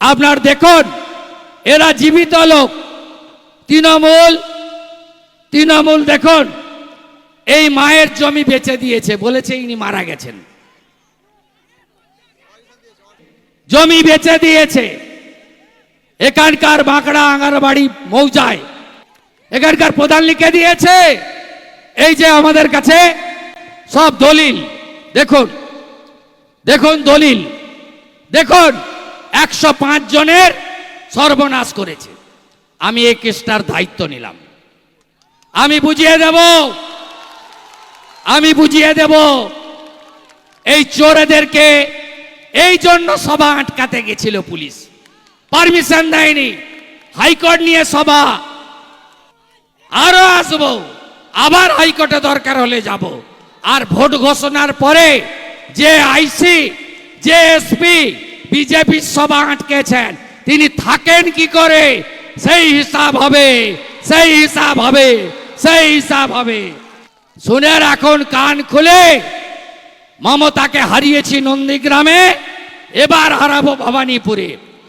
আপনার দেখুন, এরা জীবিত লোক। তৃণমূল তৃণমূল দেখুন, এই মায়ের জমি বেচে দিয়েছে, বলেছে ইনি মারা গেছেন। জমি বেচে দিয়েছে। এখানকার বাঁকড়া আঙ্গারবাড়ি মৌজায়, এখানকার প্রধান লিখে দিয়েছে, এই যে আমাদের কাছে সব দলিল, দেখুন দেখুন দলিল, দেখুন। একশো পাঁচ জনের সর্বনাশ করেছে। আমি এই কেসটার দায়িত্ব নিলাম। আমি বুঝিয়ে দেব। আমি বুঝিয়ে দেব। এই চোরেদেরকে এই জন্য সভা আটকাতে গেছিল পুলিশ। পারমিশন দেয়নি। হাইকোর্ট নিয়ে সভা। আরও আসব। আবার হাইকোর্টে দরকার হলে যাব। আর ভোট ঘোষণার পরে যে আইসি, যে এসপি বিজেপির সভা আটকেছেন। তিনি থাকেন কি করে? সেই হিসাব হবে, সেই হিসাব হবে, সেই হিসাব হবে। শুনে রাখুন, কান খুলে। মমতাকে হারিয়েছি নন্দীগ্রামে, এবার হারাবো ভবানীপুরে।